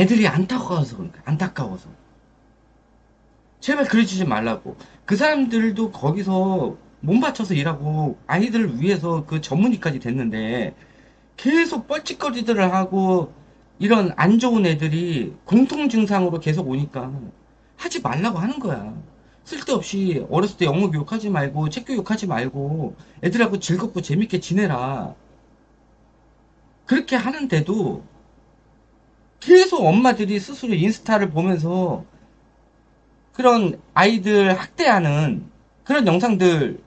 애들이 안타까워서 그러니까 안타까워서 제발 그러지 말라고 그 사람들도 거기서 몸 바쳐서 일하고 아이들을 위해서 그 전문의까지 됐는데 계속 뻘짓거리들을 하고 이런 안 좋은 애들이 공통 증상으로 계속 오니까 하지 말라고 하는 거야. 쓸데없이 어렸을 때 영어 교육하지 말고 책 교육하지 말고 애들하고 즐겁고 재밌게 지내라. 그렇게 하는데도 계속 엄마들이 스스로 인스타를 보면서 그런 아이들 학대하는 그런 영상들,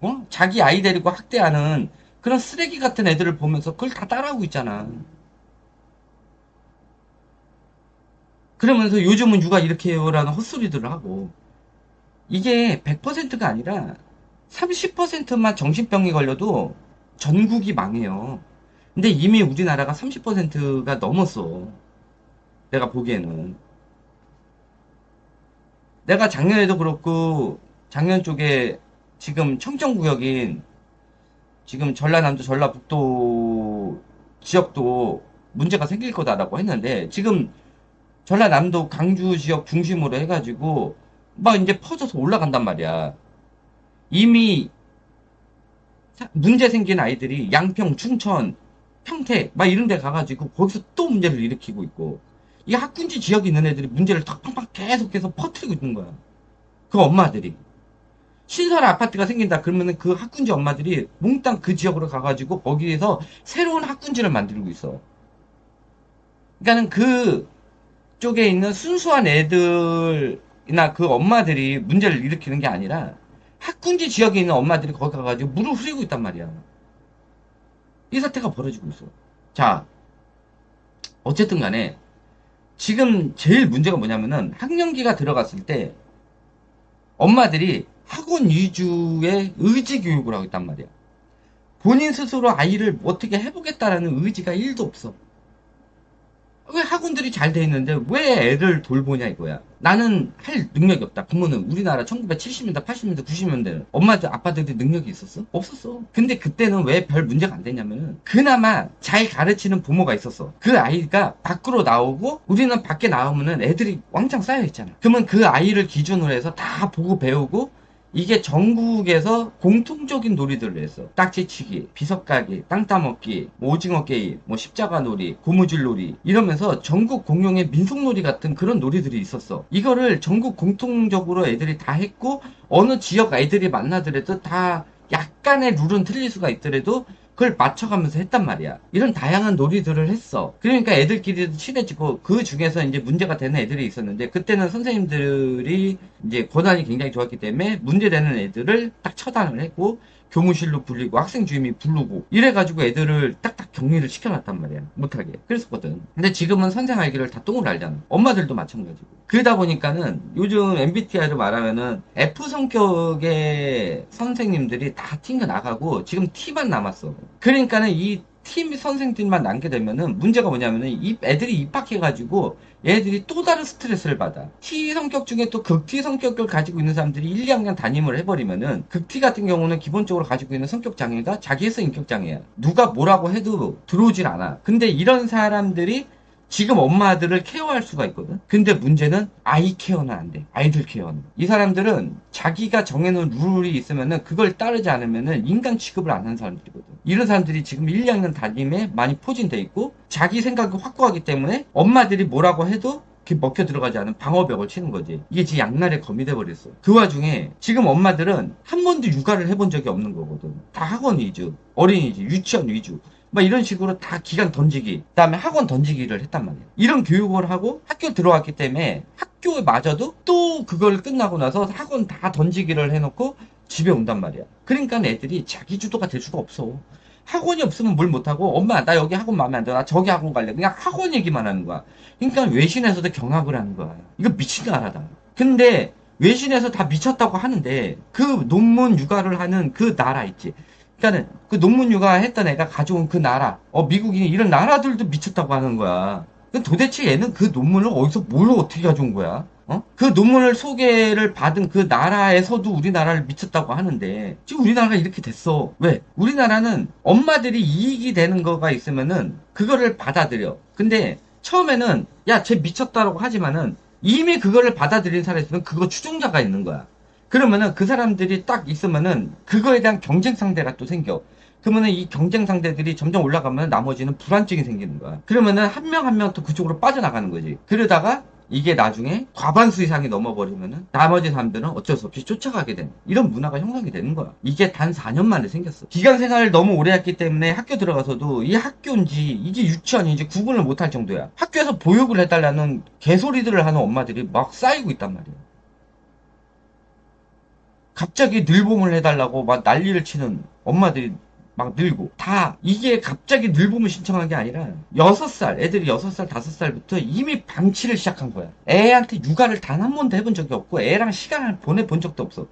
어? 자기 아이 데리고 학대하는 그런 쓰레기 같은 애들을 보면서 그걸 다 따라하고 있잖아. 그러면서 요즘은 육아 이렇게 해요라는 헛소리들을 하고 이게 100%가 아니라 30%만 정신병이 걸려도 전국이 망해요. 근데 이미 우리나라가 30%가 넘었어. 내가 보기에는. 내가 작년에도 그렇고 작년 쪽에 지금 청정구역인 지금 전라남도 전라북도 지역도 문제가 생길 거다라고 했는데 지금 전라남도 강주 지역 중심으로 해가지고 막 이제 퍼져서 올라간단 말이야. 이미 사- 문제 생긴 아이들이 양평, 충천, 평택 막 이런 데 가가지고 거기서 또 문제를 일으키고 있고 이 학군지 지역에 있는 애들이 문제를 탁팍팍 계속해서 퍼뜨리고 있는 거야. 그 엄마들이. 신설 아파트가 생긴다 그러면은 그 학군지 엄마들이 몽땅 그 지역으로 가가지고 거기에서 새로운 학군지를 만들고 있어. 그러니까는 그 쪽에 있는 순수한 애들이나 그 엄마들이 문제를 일으키는 게 아니라 학군지 지역에 있는 엄마들이 거기 가가지고 물을 흐리고 있단 말이야. 이 사태가 벌어지고 있어. 자, 어쨌든 간에 지금 제일 문제가 뭐냐면은 학령기가 들어갔을 때 엄마들이 학원 위주의 의지 교육을 하고 있단 말이야. 본인 스스로 아이를 어떻게 해보겠다라는 의지가 1도 없어. 왜 학원들이 잘 돼 있는데 왜 애를 돌보냐 이거야. 나는 할 능력이 없다. 부모는 우리나라 1970년대, 80년대, 90년대 엄마들, 아빠들이 능력이 있었어? 없었어. 근데 그때는 왜 별 문제가 안 됐냐면은 그나마 잘 가르치는 부모가 있었어. 그 아이가 밖으로 나오고 우리는 밖에 나오면은 애들이 왕창 쌓여 있잖아. 그러면 그 아이를 기준으로 해서 다 보고 배우고 이게 전국에서 공통적인 놀이들을 했어. 딱지치기, 비석가기, 땅 따먹기, 뭐 오징어 게임, 뭐 십자가 놀이, 고무줄 놀이 이러면서 전국 공용의 민속놀이 같은 그런 놀이들이 있었어. 이거를 전국 공통적으로 애들이 다 했고 어느 지역 아이들이 만나더라도 다 약간의 룰은 틀릴 수가 있더라도 그걸 맞춰가면서 했단 말이야. 이런 다양한 놀이들을 했어. 그러니까 애들끼리도 친해지고 그 중에서 이제 문제가 되는 애들이 있었는데 그때는 선생님들이 이제 권한이 굉장히 좋았기 때문에 문제되는 애들을 딱 처단을 했고 교무실로 불리고 학생 주임이 부르고 이래가지고 애들을 딱딱 격리를 시켜놨단 말이야. 못하게. 그랬었거든. 근데 지금은 선생 알기를 다 똥을 알잖아. 엄마들도 마찬가지고. 그러다 보니까는 요즘 MBTI로 말하면은 F 성격의 선생님들이 다 튕겨 나가고 지금 T만 남았어. 그러니까는 이 팀 선생들만 남게 되면은 문제가 뭐냐면은 이 애들이 입학해가지고 얘들이 또 다른 스트레스를 받아. T 성격 중에 또 극T 성격을 가지고 있는 사람들이 1, 2학년 담임을 해버리면은 극T 같은 경우는 기본적으로 가지고 있는 성격 장애가 자기애서 인격 장애야. 누가 뭐라고 해도 들어오질 않아. 근데 이런 사람들이 지금 엄마들을 케어할 수가 있거든. 근데 문제는 아이 케어는 안 돼. 아이들 케어는. 이 사람들은 자기가 정해놓은 룰이 있으면은 그걸 따르지 않으면은 인간 취급을 안 하는 사람들이거든. 이런 사람들이 지금 1, 2학년 담임에 많이 포진돼 있고 자기 생각이 확고하기 때문에 엄마들이 뭐라고 해도 이렇게 먹혀 들어가지 않은 방어벽을 치는 거지. 이게 지금 양날의 검이 돼버렸어. 그 와중에 지금 엄마들은 한 번도 육아를 해본 적이 없는 거거든. 다 학원 위주, 어린이집, 유치원 위주. 막 이런 식으로 다 기간 던지기, 그 다음에 학원 던지기를 했단 말이야. 이런 교육을 하고 학교 들어왔기 때문에 학교마저도 또 그걸 끝나고 나서 학원 다 던지기를 해놓고 집에 온단 말이야. 그러니까 애들이 자기 주도가 될 수가 없어. 학원이 없으면 뭘 못하고 엄마 나 여기 학원 마음에 안 들어 나 저기 학원 갈래 그냥 학원 얘기만 하는 거야 그러니까 외신에서도 경악을 하는 거야 이거 미친 나라다 근데 외신에서 다 미쳤다고 하는데 그 논문 육아를 하는 그 나라 있지 그러니까는 그 논문 육아 했던 애가 가져온 그 나라 어 미국이 이런 나라들도 미쳤다고 하는 거야 그 도대체 얘는 그 논문을 어디서 뭘 어떻게 가져온 거야 어? 그 논문을 소개를 받은 그 나라에서도 우리나라를 미쳤다고 하는데 지금 우리나라가 이렇게 됐어. 왜? 우리나라는 엄마들이 이익이 되는 거가 있으면은 그거를 받아들여. 근데 처음에는 야 쟤 미쳤다라고 하지만은 이미 그거를 받아들인 있으면 그거 추종자가 있는 거야. 그러면은 그 사람들이 딱 있으면은 그거에 대한 경쟁 상대가 또 생겨. 그러면은 이 경쟁 상대들이 점점 올라가면 나머지는 불안증이 생기는 거야. 그러면은 한 명 한 명 또 그쪽으로 빠져나가는 거지. 그러다가 이게 나중에 과반수 이상이 넘어버리면은 나머지 사람들은 어쩔 수 없이 쫓아가게 되는 이런 문화가 형성이 되는 거야. 이게 단 4년 만에 생겼어. 기간 생활을 너무 오래 했기 때문에 학교 들어가서도 이 학교인지 이게 유치원인지 구분을 못할 정도야. 학교에서 보육을 해달라는 개소리들을 하는 엄마들이 막 쌓이고 있단 말이야. 갑자기 늘봄을 해달라고 막 난리를 치는 엄마들이 막 늘고. 다 이게 갑자기 늘봄을 신청한 게 아니라 6살 애들이 6살 5살부터 이미 방치를 시작한 거야. 애한테 육아를 단 한 번도 해본 적이 없고 애랑 시간을 보내본 적도 없어.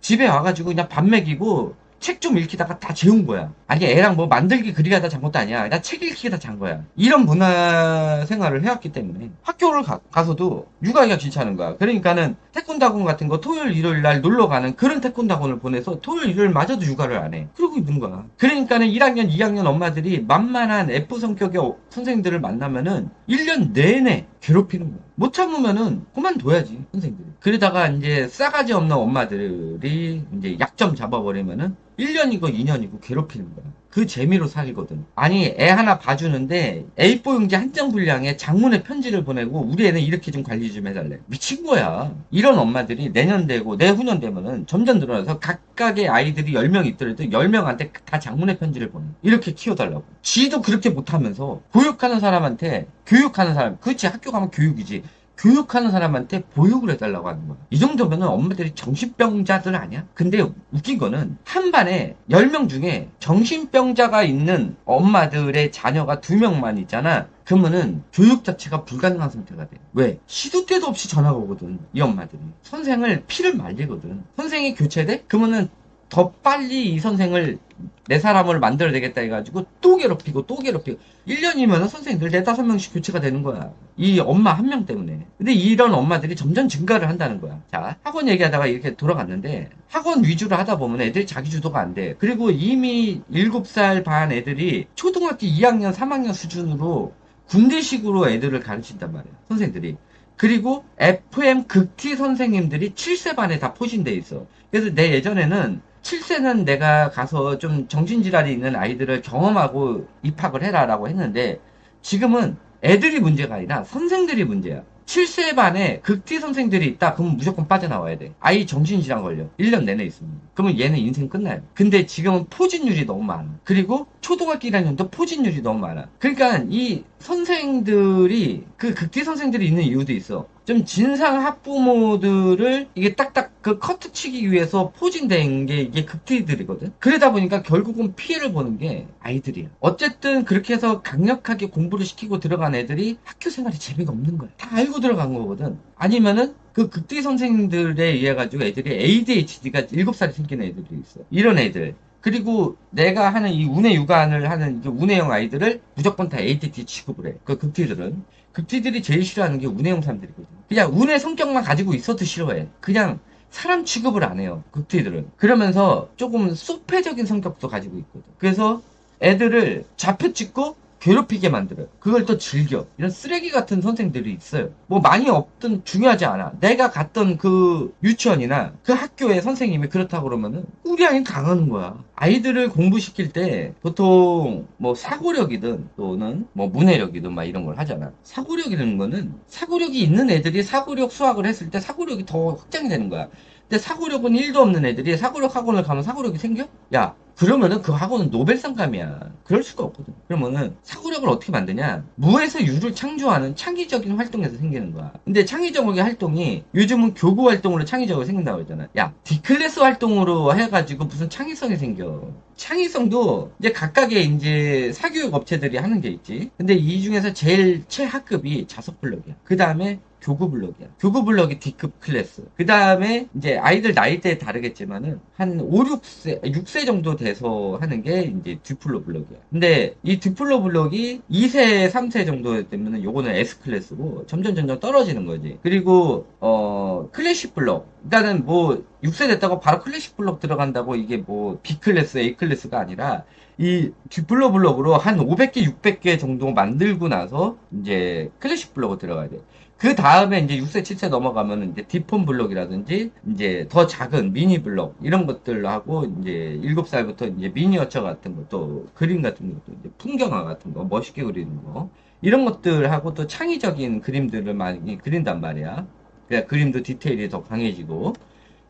집에 와가지고 그냥 밥 먹이고 책 좀 읽히다가 다 재운 거야 아니 애랑 뭐 만들기 그리기 하다 잔 것도 아니야 나 책 읽히다 잔 거야 이런 문화 생활을 해왔기 때문에 학교를 가, 가서도 육아가 귀찮은 거야 그러니까는 학원 같은 거 토요일 일요일 날 놀러 가는 그런 태권도 학원을 보내서 토요일 일요일 마저도 육아를 안 해. 그러고 있는 거야. 그러니까는 1학년, 2학년 엄마들이 만만한 F 성격의 어- 선생님들을 만나면은 1년 내내 괴롭히는 거야. 못 참으면은 그만둬야지, 선생님들이. 그러다가 이제 싸가지 없는 엄마들이 이제 약점 잡아버리면은 1년이고 2년이고 괴롭히는 거야. 그 재미로 살거든. 아니, 애 하나 봐주는데 A4 용지 한 장 분량에 장문의 편지를 보내고 우리 애는 이렇게 좀 관리 좀 해달래. 미친 거야. 이런 엄마들이 내년 되고 내후년 되면은 점점 늘어나서 각각의 아이들이 10명 있더라도 10명한테 다 장문의 편지를 보내. 이렇게 키워달라고. 지도 그렇게 못하면서 교육하는 사람한테 교육하는 사람, 그렇지 학교 가면 교육이지. 교육하는 사람한테 보육을 해달라고 하는 거야. 이 정도면은 엄마들이 정신병자들 아니야? 근데 웃긴 거는 한 반에 10명 중에 정신병자가 있는 엄마들의 자녀가 2명만 있잖아. 그러면은 교육 자체가 불가능한 상태가 돼. 왜? 시도 때도 없이 전화가 오거든. 이 엄마들이. 선생을 피를 말리거든. 선생이 교체돼? 그러면은 더 빨리 이 선생을 내 사람을 만들어내겠다 해가지고 또 괴롭히고 또 괴롭히고. 1년이면 선생님들 4, 5명씩 교체가 되는 거야. 이 엄마 한 명 때문에. 근데 이런 엄마들이 점점 증가를 한다는 거야. 자 학원 얘기하다가 이렇게 돌아갔는데 학원 위주로 하다 보면 애들이 자기 주도가 안 돼. 그리고 이미 7살 반 애들이 초등학교 2학년 3학년 수준으로 군대식으로 애들을 가르친단 말이야 선생들이. 그리고 FM 극티 선생님들이 7세 반에 다 포진돼 있어. 그래서 내 예전에는 7세는 내가 가서 좀 정신질환이 있는 아이들을 경험하고 입학을 해라 라고 했는데 지금은 애들이 문제가 아니라 선생들이 문제야. 7세 반에 극티 선생들이 있다. 그러면 무조건 빠져나와야 돼. 아이 정신질환 걸려. 1년 내내 있으면. 그러면 얘는 인생 끝나요. 근데 지금은 포진율이 너무 많아. 그리고 초등학교 1학년도 포진율이 너무 많아. 그러니까 이 선생들이 그 극티 선생들이 있는 이유도 있어. 좀 진상 학부모들을 이게 딱딱 그 커트 치기 위해서 포진된 게 이게 극티들이거든. 그러다 보니까 결국은 피해를 보는 게 아이들이야. 어쨌든 그렇게 해서 강력하게 공부를 시키고 들어간 애들이 학교 생활이 재미가 없는 거야. 다 알고 들어간 거거든. 아니면은 그 극티 선생님들에 의해 가지고 애들이 ADHD가 7살이 생기는 애들이 있어. 이런 애들. 그리고 내가 하는 이 운해 육안을 하는 이 운해형 아이들을 무조건 다 ADHD 취급을 해. 그 극티들은. 극티들이 제일 싫어하는 게 운해형 사람들이거든. 그냥 운의 성격만 가지고 있어도 싫어해. 그냥 사람 취급을 안 해요. 극티들은. 그러면서 조금 소패적인 성격도 가지고 있거든. 그래서 애들을 좌표 찍고 괴롭히게 만들어요. 그걸 또 즐겨. 이런 쓰레기 같은 선생들이 있어요. 뭐 많이 없든 중요하지 않아. 내가 갔던 그 유치원이나 그 학교의 선생님이 그렇다고 그러면은 우리 아이는 강하는 거야. 아이들을 공부시킬 때 보통 뭐 사고력이든 또는 뭐 문해력이든 막 이런 걸 하잖아. 사고력이라는 거는 사고력이 있는 애들이 사고력 수학을 했을 때 사고력이 더 확장이 되는 거야. 근데 사고력은 1도 없는 애들이 사고력 학원을 가면 사고력이 생겨? 야, 그러면은 그 학원은 노벨상감이야. 그럴 수가 없거든. 그러면은 사고력을 어떻게 만드냐? 무에서 유를 창조하는 창의적인 활동에서 생기는 거야. 근데 창의적인 활동이 요즘은 교구 활동으로 창의적으로 생긴다고 했잖아. 야, D클래스 활동으로 해가지고 무슨 창의성이 생겨. 창의성도 이제 각각의 이제 사교육 업체들이 하는 게 있지. 근데 이 중에서 제일 최하급이 자석 블럭이야. 그 다음에 교구 블럭이야. 교구 블럭이 D급 클래스. 그 다음에 이제 아이들 나이대에 다르겠지만은 한 5, 6세, 6세 정도 돼서 하는 게 이제 듀플로 블럭이야. 근데 이 듀플로 블럭이 2세, 3세 정도 되면은 요거는 S 클래스고 점점 점점 떨어지는 거지. 그리고 어 클래식 블럭. 일단은 뭐 6세 됐다고 바로 클래식 블럭 들어간다고 이게 뭐 B 클래스, A 클래스가 아니라 이 듀플로 블럭으로 한 500개, 600개 정도 만들고 나서 이제 클래식 블럭으로 들어가야 돼. 그 다음에 이제 6세, 7세 넘어가면은 이제 디폰 블럭이라든지 이제 더 작은 미니 블럭 이런 것들 하고 이제 7살부터 이제 미니어처 같은 것도 그림 같은 것도 이제 풍경화 같은 거 멋있게 그리는 거 이런 것들 하고 또 창의적인 그림들을 많이 그린단 말이야. 그러니까 그림도 디테일이 더 강해지고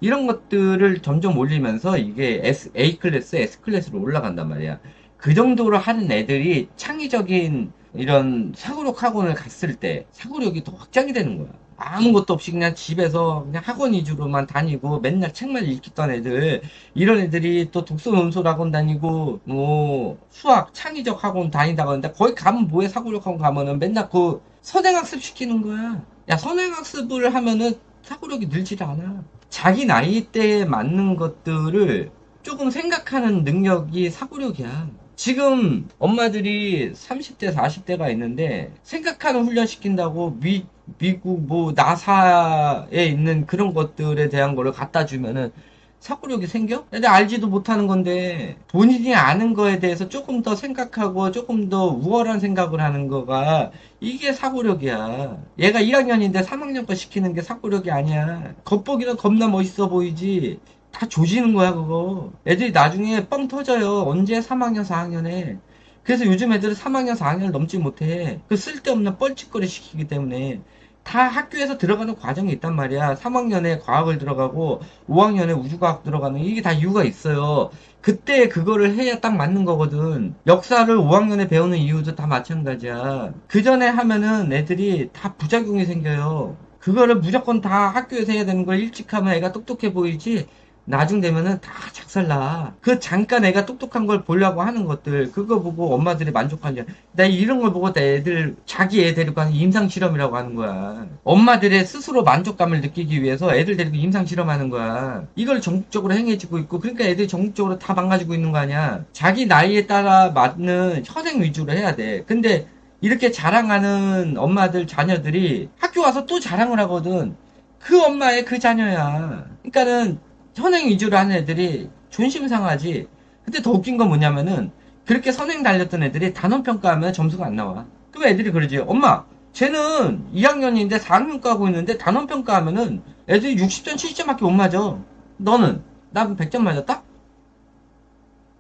이런 것들을 점점 올리면서 이게 S, A 클래스, S 클래스로 올라간단 말이야. 그 정도로 하는 애들이 창의적인 이런 사고력 학원을 갔을 때 사고력이 더 확장이 되는 거야. 아무것도 없이 그냥 집에서 그냥 학원 위주로만 다니고 맨날 책만 읽던 애들 이런 애들이 또 독서 논술 학원 다니고 뭐 수학 창의적 학원 다닌다고 하는데 거기 가면 뭐해 사고력 학원 가면은 맨날 그 선행학습 시키는 거야. 야 선행학습을 하면은 사고력이 늘질 않아. 자기 나이대에 맞는 것들을 조금 생각하는 능력이 사고력이야. 지금 엄마들이 30대, 40대가 있는데 생각하는 훈련 시킨다고 미, 미국 뭐 나사에 있는 그런 것들에 대한 거를 갖다 주면은 사고력이 생겨? 근데 알지도 못하는 건데 본인이 아는 거에 대해서 조금 더 생각하고 조금 더 우월한 생각을 하는 거가 이게 사고력이야. 얘가 1학년인데 3학년 거 시키는 게 사고력이 아니야. 겉보기는 겁나 멋있어 보이지. 다 조지는 거야, 그거. 애들이 나중에 뻥 터져요. 언제 3학년, 4학년에. 그래서 요즘 애들은 3학년, 4학년을 넘지 못해. 그 쓸데없는 뻘짓거리 시키기 때문에. 다 학교에서 들어가는 과정이 있단 말이야. 3학년에 과학을 들어가고 5학년에 우주과학 들어가는 이게 다 이유가 있어요. 그때 그거를 해야 딱 맞는 거거든. 역사를 5학년에 배우는 이유도 다 마찬가지야. 그 전에 하면은 애들이 다 부작용이 생겨요. 그거를 무조건 다 학교에서 해야 되는 걸 일찍 하면 애가 똑똑해 보이지. 나중 되면은 다 작살나. 그 잠깐 애가 똑똑한 걸 보려고 하는 것들, 그거 보고 엄마들이 만족하냐. 나 이런 걸 보고 내 애들, 자기 애 데리고 하는 임상실험이라고 하는 거야. 엄마들의 스스로 만족감을 느끼기 위해서 애들 데리고 임상실험하는 거야. 이걸 전국적으로 행해지고 있고, 그러니까 애들이 전국적으로 다 망가지고 있는 거 아니야. 자기 나이에 따라 맞는 현행 위주로 해야 돼. 근데 이렇게 자랑하는 엄마들, 자녀들이 학교 와서 또 자랑을 하거든. 그 엄마의 그 자녀야. 그러니까는 선행 위주로 하는 애들이 존심 상하지. 근데 더 웃긴 건 뭐냐면은 그렇게 선행 달렸던 애들이 단원 평가하면 점수가 안 나와. 그럼 애들이 그러지. 엄마, 쟤는 2학년인데 4학년 가고 있는데 단원 평가하면은 애들이 60점, 70점밖에 못 맞아. 너는 나 100점 맞았다?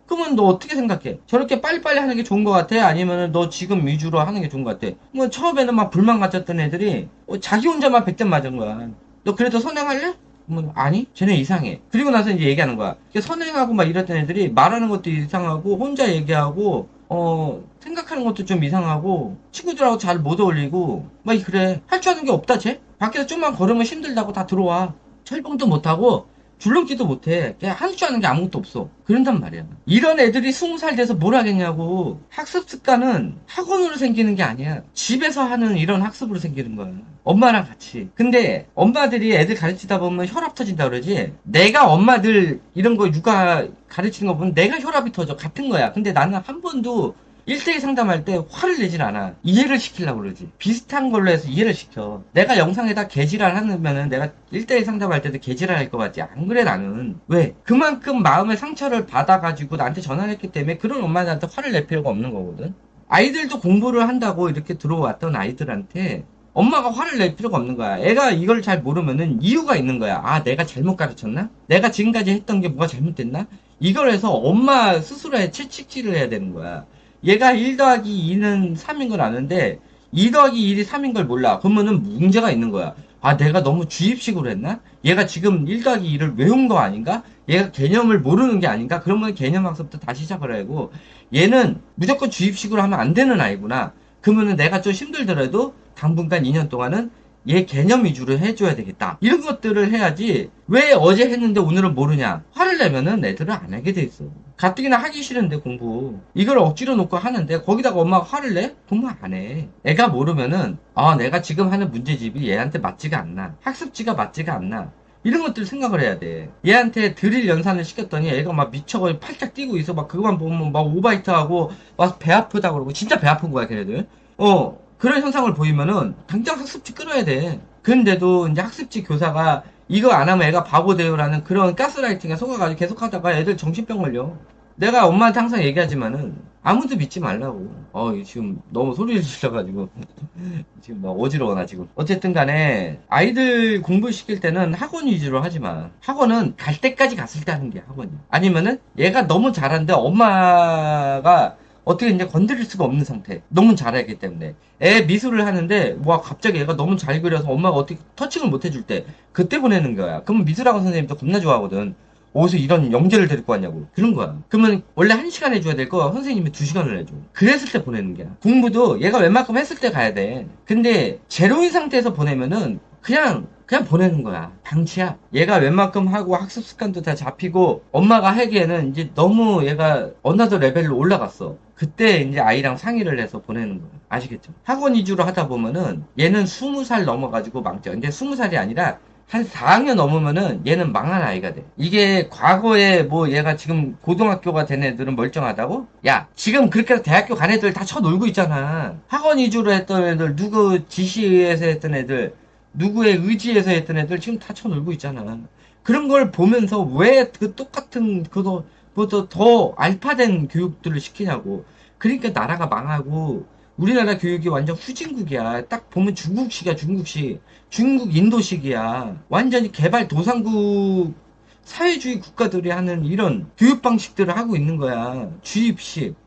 그러면 너 어떻게 생각해? 저렇게 빨리빨리 하는 게 좋은 것 같아? 아니면 너 지금 위주로 하는 게 좋은 것 같아? 뭐 처음에는 막 불만 가졌던 애들이 어, 자기 혼자만 100점 맞은 거야. 너 그래도 선행할래? 뭐 아니 쟤네 이상해. 그리고 나서 이제 얘기하는 거야. 선행하고 막 이랬던 애들이 말하는 것도 이상하고 혼자 얘기하고 어 생각하는 것도 좀 이상하고 친구들하고 잘 못 어울리고 막 그래. 할 줄 아는 게 없다 쟤? 밖에서 좀만 걸으면 힘들다고 다 들어와. 철봉도 못하고 줄넘기도 못해. 그냥 할 줄 아는 게 아무것도 없어. 그런단 말이야. 이런 애들이 스무 살 돼서 뭘 하겠냐고. 학습 습관은 학원으로 생기는 게 아니야. 집에서 하는 이런 학습으로 생기는 거야. 엄마랑 같이. 근데 엄마들이 애들 가르치다 보면 혈압 터진다 그러지? 내가 엄마들 이런 거 육아 가르치는 거 보면 내가 혈압이 터져. 같은 거야. 근데 나는 한 번도 1대1 상담할 때 화를 내질 않아. 이해를 시키려고 그러지. 비슷한 걸로 해서 이해를 시켜. 내가 영상에다 개지랄 하면은 내가 1대1 상담할 때도 개지랄 할 것 같지. 안 그래, 나는. 왜? 그만큼 마음의 상처를 받아가지고 나한테 전화를 했기 때문에 그런 엄마들한테 화를 낼 필요가 없는 거거든. 아이들도 공부를 한다고 이렇게 들어왔던 아이들한테 엄마가 화를 낼 필요가 없는 거야. 애가 이걸 잘 모르면은 이유가 있는 거야. 아, 내가 잘못 가르쳤나? 내가 지금까지 했던 게 뭐가 잘못됐나? 이걸 해서 엄마 스스로의 채찍질을 해야 되는 거야. 얘가 1 더하기 2는 3인 걸 아는데 2 더하기 1이 3인 걸 몰라. 그러면은 문제가 있는 거야. 아, 내가 너무 주입식으로 했나? 얘가 지금 1 더하기 2를 외운 거 아닌가? 얘가 개념을 모르는 게 아닌가? 그러면 개념 학습부터 다시 시작을 하고 얘는 무조건 주입식으로 하면 안 되는 아이구나. 그러면은 내가 좀 힘들더라도 당분간 2년 동안은 얘 개념 위주로 해줘야 되겠다. 이런 것들을 해야지 왜 어제 했는데 오늘은 모르냐. 화를 내면은 애들은 안 하게 돼 있어. 가뜩이나 하기 싫은데 공부. 이걸 억지로 놓고 하는데 거기다가 엄마가 화를 내? 공부 안 해. 애가 모르면은 아 내가 지금 하는 문제집이 얘한테 맞지가 않나. 학습지가 맞지가 않나. 이런 것들 생각을 해야 돼. 얘한테 드릴 연산을 시켰더니 애가 막 미쳐가지고 팔짝 뛰고 있어. 막 그것만 보면 막 오바이트 하고 막 배 아프다 그러고 진짜 배 아픈 거야 걔네들. 어 그런 현상을 보이면은 당장 학습지 끊어야 돼. 근데도 이제 학습지 교사가 이거 안 하면 애가 바보 돼요라는 그런 가스라이팅에 속아가지고 계속 하다가 애들 정신병 걸려. 내가 엄마한테 항상 얘기하지만은 아무도 믿지 말라고. 어 지금 너무 소리를 질러가지고 지금 막 어지러워 나 지금. 어쨌든 간에 아이들 공부시킬 때는 학원 위주로 하지 마. 학원은 갈 때까지 갔을 때 하는 게 학원이야. 아니면은 얘가 너무 잘하는데 엄마가 어떻게 이제 건드릴 수가 없는 상태. 너무 잘하기 때문에. 애 미술을 하는데, 와, 갑자기 애가 너무 잘 그려서 엄마가 어떻게 터칭을 못 해줄 때, 그때 보내는 거야. 그러면 미술학원 선생님도 겁나 좋아하거든. 어디서 이런 영재를 데리고 왔냐고. 그런 거야. 그러면 원래 한 시간 해줘야 될 거 선생님이 두 시간을 해줘. 그랬을 때 보내는 거야. 공부도 얘가 웬만큼 했을 때 가야 돼. 근데 제로인 상태에서 보내면은 그냥 그냥 보내는 거야. 방치야. 얘가 웬만큼 하고 학습 습관도 다 잡히고 엄마가 하기에는 이제 너무 얘가 어나더 레벨로 올라갔어. 그때 이제 아이랑 상의를 해서 보내는 거야. 아시겠죠? 학원 위주로 하다 보면은 얘는 20살 넘어가지고 망쳐. 근데 20살이 아니라 한 4학년 넘으면은 얘는 망한 아이가 돼. 이게 과거에 뭐 얘가 지금 고등학교가 된 애들은 멀쩡하다고? 야, 지금 그렇게 대학교 간 애들 다 쳐놀고 있잖아. 학원 위주로 했던 애들, 누구 지시에서 했던 애들, 누구의 의지에서 했던 애들 지금 다 쳐 놀고 있잖아. 그런 걸 보면서 왜 그 똑같은 그도 뭐더 더 알파된 교육들을 시키냐고. 그러니까 나라가 망하고 우리나라 교육이 완전 후진국이야. 딱 보면 중국식이야, 중국식. 중국 인도식이야. 완전히 개발 도상국 사회주의 국가들이 하는 이런 교육 방식들을 하고 있는 거야. 주입식.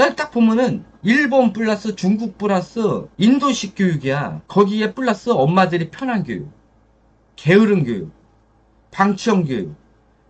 그러니까 딱 보면은 일본 플러스 중국 플러스 인도식 교육이야. 거기에 플러스 엄마들이 편한 교육. 게으른 교육. 방치형 교육.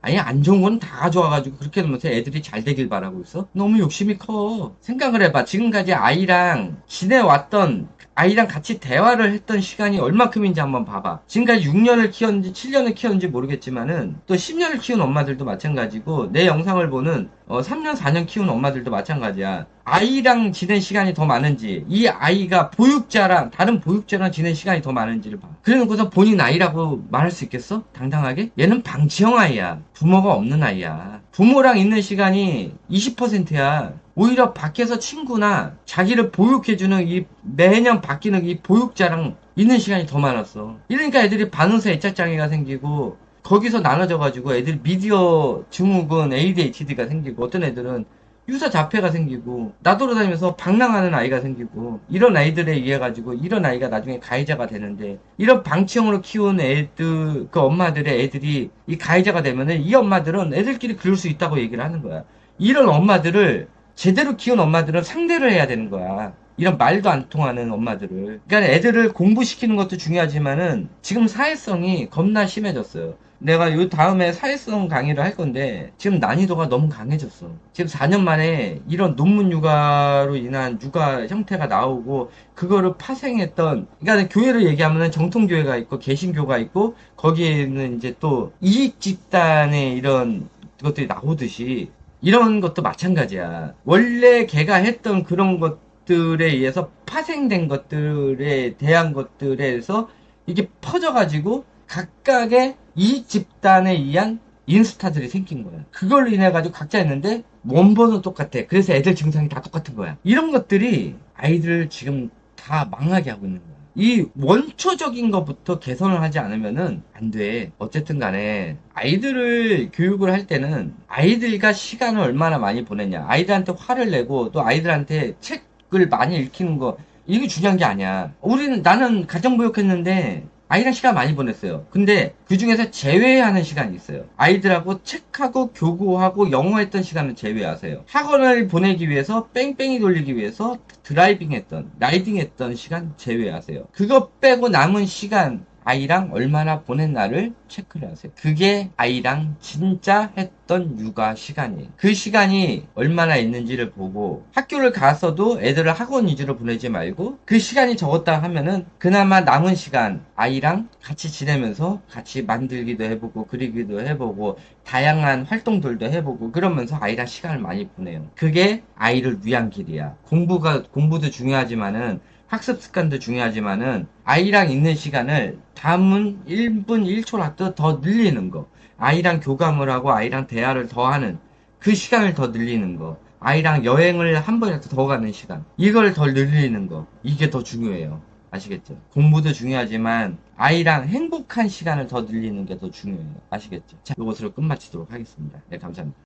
아니 안 좋은 건 다 가져와가지고 그렇게 놓으면서 애들이 잘 되길 바라고 있어? 너무 욕심이 커. 생각을 해봐. 지금까지 아이랑 지내왔던 아이랑 같이 대화를 했던 시간이 얼마큼인지 한번 봐봐. 지금까지 6년을 키웠는지 7년을 키웠는지 모르겠지만은 또 10년을 키운 엄마들도 마찬가지고 내 영상을 보는 어, 3년 4년 키운 엄마들도 마찬가지야. 아이랑 지낸 시간이 더 많은지 이 아이가 보육자랑 다른 보육자랑 지낸 시간이 더 많은지를 봐. 그래 놓고서 본인 아이라고 말할 수 있겠어? 당당하게? 얘는 방치형 아이야. 부모가 없는 아이야. 부모랑 있는 시간이 20%야. 오히려 밖에서 친구나 자기를 보육해주는 이 매년 바뀌는 이 보육자랑 있는 시간이 더 많았어. 이러니까 애들이 반응사 애착장애가 생기고 거기서 나눠져가지고 애들 미디어 증후군 ADHD가 생기고 어떤 애들은 유사 자폐가 생기고 나돌아다니면서 방랑하는 아이가 생기고 이런 아이들에 의해 가지고 이런 아이가 나중에 가해자가 되는데 이런 방치형으로 키운 애들 그 엄마들의 애들이 이 가해자가 되면은 이 엄마들은 애들끼리 그럴 수 있다고 얘기를 하는 거야. 이런 엄마들을 제대로 키운 엄마들은 상대를 해야 되는 거야. 이런 말도 안 통하는 엄마들을. 그러니까 애들을 공부시키는 것도 중요하지만은 지금 사회성이 겁나 심해졌어요. 내가 요 다음에 사회성 강의를 할 건데 지금 난이도가 너무 강해졌어. 지금 4년 만에 이런 논문 육아로 인한 육아 형태가 나오고 그거를 파생했던 그러니까 교회를 얘기하면은 정통 교회가 있고 개신교가 있고 거기에는 이제 또 이익 집단의 이런 것들이 나오듯이 이런 것도 마찬가지야. 원래 걔가 했던 그런 것들에 의해서 파생된 것들에 대한 것들에서 이게 퍼져가지고 각각의 이익 집단에 의한 인스타들이 생긴 거야. 그걸로 인해 가지고 각자 했는데 원본은 똑같아. 그래서 애들 증상이 다 똑같은 거야. 이런 것들이 아이들을 지금 다 망하게 하고 있는 거야. 이 원초적인 것부터 개선을 하지 않으면은 안 돼. 어쨌든 간에 아이들을 교육을 할 때는 아이들과 시간을 얼마나 많이 보냈냐. 아이들한테 화를 내고 또 아이들한테 책을 많이 읽히는 거 이게 중요한 게 아니야. 우리는 나는 가정보육했는데 아이랑 시간 많이 보냈어요. 근데 그 중에서 제외하는 시간이 있어요. 아이들하고 책하고 교구하고 영어 했던 시간은 제외하세요. 학원을 보내기 위해서 뺑뺑이 돌리기 위해서 드라이빙 했던, 라이딩 했던 시간 제외하세요. 그거 빼고 남은 시간 아이랑 얼마나 보냈나를 체크를 하세요. 그게 아이랑 진짜 했던 육아 시간이에요. 그 시간이 얼마나 있는지를 보고 학교를 갔어도 애들을 학원 위주로 보내지 말고 그 시간이 적었다 하면은 그나마 남은 시간 아이랑 같이 지내면서 같이 만들기도 해보고 그리기도 해보고 다양한 활동들도 해보고 그러면서 아이랑 시간을 많이 보내요. 그게 아이를 위한 길이야. 공부가 공부도 중요하지만은 학습 습관도 중요하지만은 아이랑 있는 시간을 담은 1분 1초라도 더 늘리는 거. 아이랑 교감을 하고 아이랑 대화를 더 하는 그 시간을 더 늘리는 거. 아이랑 여행을 한 번이라도 더 가는 시간. 이걸 더 늘리는 거. 이게 더 중요해요. 아시겠죠? 공부도 중요하지만 아이랑 행복한 시간을 더 늘리는 게 더 중요해요. 아시겠죠? 자, 이것으로 끝마치도록 하겠습니다. 네, 감사합니다.